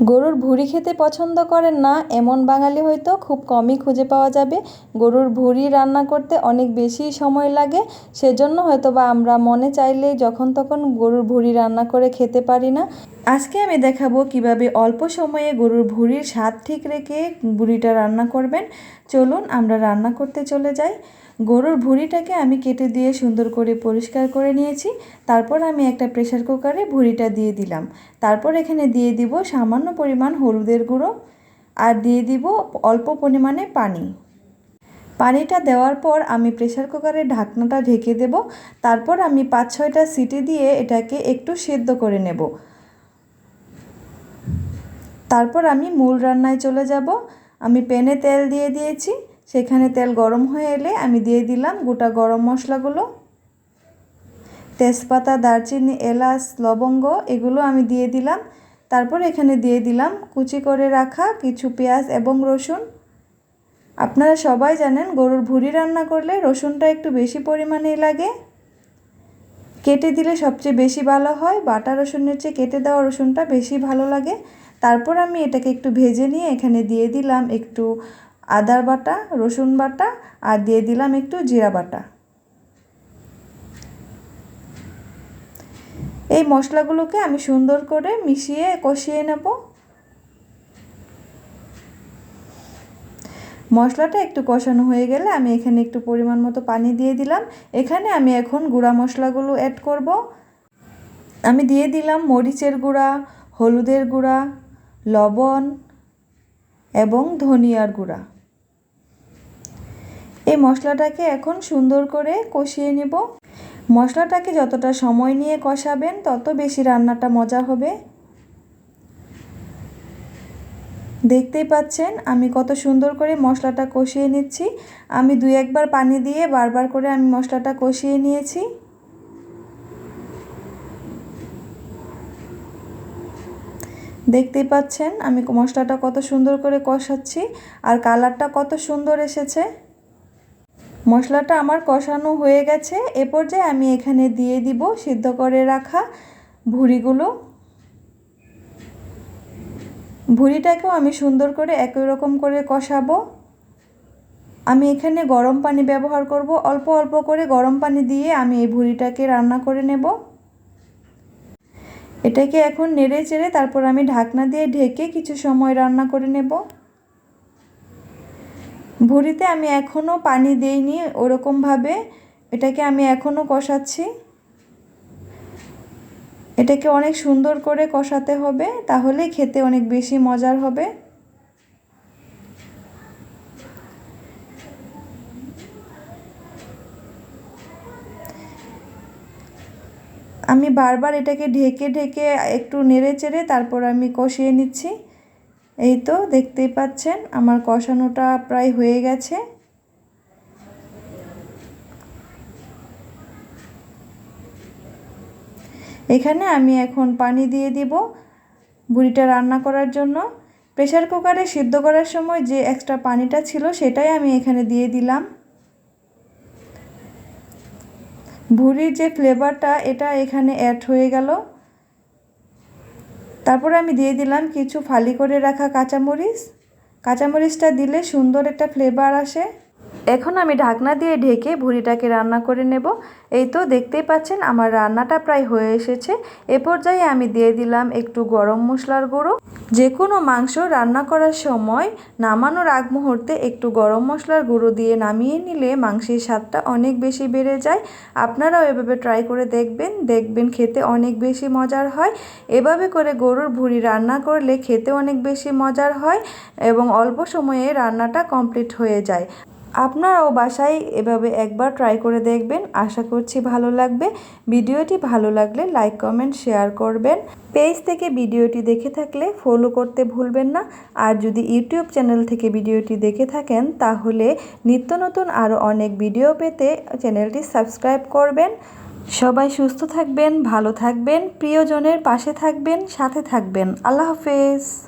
গরুর ভুঁড়ি খেতে পছন্দ করেন না, এমন বাঙালি হয়তো খুব কমই খুঁজে পাওয়া যাবে। গরুর ভুঁড়ি রান্না করতে অনেক বেশি সময় লাগে, সেজন্য হয়তো বা আমরা মনে চাইলেই যখন তখন গরুর ভুঁড়ি রান্না করে খেতে পারি না। আজকে আমি দেখাবো কীভাবে অল্প সময়ে গরুর ভুঁড়ির স্বাদ ঠিক রেখে ভুঁড়িটা রান্না করবেন। চলুন আমরা রান্না করতে চলে যাই। গরুর ভুঁড়িটাকে আমি কেটে দিয়ে সুন্দর করে পরিষ্কার করে নিয়েছি। তারপর আমি একটা প্রেশার কুকারে ভুঁড়িটা দিয়ে দিলাম। তারপর এখানে দিয়ে দিব সামান্য পরিমাণ হলুদের গুঁড়ো আর দিয়ে দিব অল্প পরিমাণে পানি। পানিটা দেওয়ার পর আমি প্রেশার কুকারের ঢাকনাটা ঢেকে দেব। তারপর আমি পাঁচ ছয়টা সিটি দিয়ে এটাকে একটু সেদ্ধ করে নেব। তারপর আমি মূল রান্নায় চলে যাব। আমি প্যানে তেল দিয়ে দিয়েছি। সেখানে তেল গরম হয়ে এলে আমি দিয়ে দিলাম গোটা গরম মশলাগুলো। তেজপাতা, দারচিনি, এলাচ, লবঙ্গ এগুলো আমি দিয়ে দিলাম। তারপর এখানে দিয়ে দিলাম কুচি করে রাখা কিছু পেঁয়াজ এবং রসুন। আপনারা সবাই জানেন গরুর ভুড়ি রান্না করলে রসুনটা একটু বেশি পরিমাণেই লাগে। কেটে দিলে সবচেয়ে বেশি ভালো হয়। বাটা রসুনের চেয়ে কেটে দেওয়া রসুনটা বেশি ভালো লাগে। তারপর আমি এটাকে একটু ভেজে নিয়ে এখানে দিয়ে দিলাম একটু আদার বাটা, রসুন বাটা আর দিয়ে দিলাম একটু জিরা বাটা। এই মশলাগুলোকে আমি সুন্দর করে মিশিয়ে কষিয়ে নেব। মশলাটা একটু কষানো হয়ে গেলে আমি এখানে একটু পরিমাণ মতো পানি দিয়ে দিলাম। এখানে আমি এখন গুঁড়া মশলাগুলো অ্যাড করব। আমি দিয়ে দিলাম মরিচের গুঁড়া, হলুদের গুঁড়া, লবণ এবং ধনিয়ার গুঁড়া। এই মশলাটাকে এখন সুন্দর করে কষিয়ে নেব। মশলাটাকে যতটা সময় নিয়ে কষাবেন, তত বেশি রান্নাটা মজা হবে। দেখতেই পাচ্ছেন, আমি কত সুন্দর করে মশলাটা কষিয়ে নিচ্ছি। আমি দুই একবার পানি দিয়ে বারবার করে আমি মশলাটা কষিয়ে নিয়েছি। দেখতেই পাচ্ছেন, আমি মশলাটা কত সুন্দর করে কষাচ্ছি আর কালারটা কত সুন্দর এসেছে। মশলাটা আমার কষানো হয়ে গেছে, এ পর্যায়ে আমি এখানে দিয়ে দিব সিদ্ধ করে রাখা ভুড়িগুলো। ভুড়িটাকেও আমি সুন্দর করে একই রকম করে কষাবো। আমি এখানে গরম পানি ব্যবহার করব। অল্প অল্প করে গরম পানি দিয়ে আমি এই ভুড়িটাকে রান্না করে নেব। এটাকে এখন নেড়ে চেড়ে তারপর আমি ঢাকনা দিয়ে ঢেকে কিছু সময় রান্না করে নেব। ভুড়িতে আমি এখনও পানি দেইনি, ওরকমভাবে এটাকে আমি এখনও কষাচ্ছি। এটাকে অনেক সুন্দর করে কষাতে হবে, তাহলে খেতে অনেক বেশি মজার হবে। আমি বারবার এটাকে ঢেকে ঢেকে একটু নেড়ে চেড়ে তারপর আমি কষিয়ে নিচ্ছি। এই তো, দেখতেই পাচ্ছেন, আমার কষানোটা প্রায় হয়ে গেছে। এখানে আমি এখন পানি দিয়ে দিব বুড়িটা রান্না করার জন্য। প্রেশার কুকারে সিদ্ধ করার সময় যে এক্সট্রা পানিটা ছিল সেটাই আমি এখানে দিয়ে দিলাম। ভুড়ির যে ফ্লেভারটা এটা এখানে অ্যাড হয়ে গেল। তারপরে আমি দিয়ে দিলাম কিছু ফালি করে রাখা কাঁচামরিচ। কাঁচামরিচটা দিলে সুন্দর একটা ফ্লেভার আসে। এখন আমি ঢাকনা দিয়ে ঢেকে ভুড়িটাকে রান্না করে নেব। এই তো দেখতেই পাচ্ছেন আমার রান্নাটা প্রায় হয়ে এসেছে। এ পর্যায়ে আমি দিয়ে দিলাম একটু গরম মশলার গুঁড়ো। যে কোনো মাংস রান্না করার সময় নামানোর আগ মুহূর্তে একটু গরম মশলার গুঁড়ো দিয়ে নামিয়ে নিলে মাংসের স্বাদটা অনেক বেশি বেড়ে যায়। আপনারাও এভাবে ট্রাই করে দেখবেন। দেখবেন খেতে অনেক বেশি মজার হয়। এভাবে করে গরুর ভুড়ি রান্না করলে খেতে অনেক বেশি মজার হয় এবং অল্প সময়ে রান্নাটা কমপ্লিট হয়ে যায়। আপনারাও বাসায় এভাবে একবার ট্রাই করে দেখবেন। আশা করছি ভালো লাগবে। ভিডিওটি ভালো লাগলে লাইক কমেন্ট শেয়ার করবেন। পেজ থেকে ভিডিওটি দেখে থাকলে ফলো করতে ভুলবেন না। আর যদি ইউটিউব চ্যানেল থেকে ভিডিওটি দেখে থাকেন, তাহলে নিত্য নতুন আরও অনেক ভিডিও পেতে চ্যানেলটি সাবস্ক্রাইব করবেন। সবাই সুস্থ থাকবেন, ভালো থাকবেন, প্রিয়জনের পাশে থাকবেন, সাথে থাকবেন। আল্লাহ হাফেজ।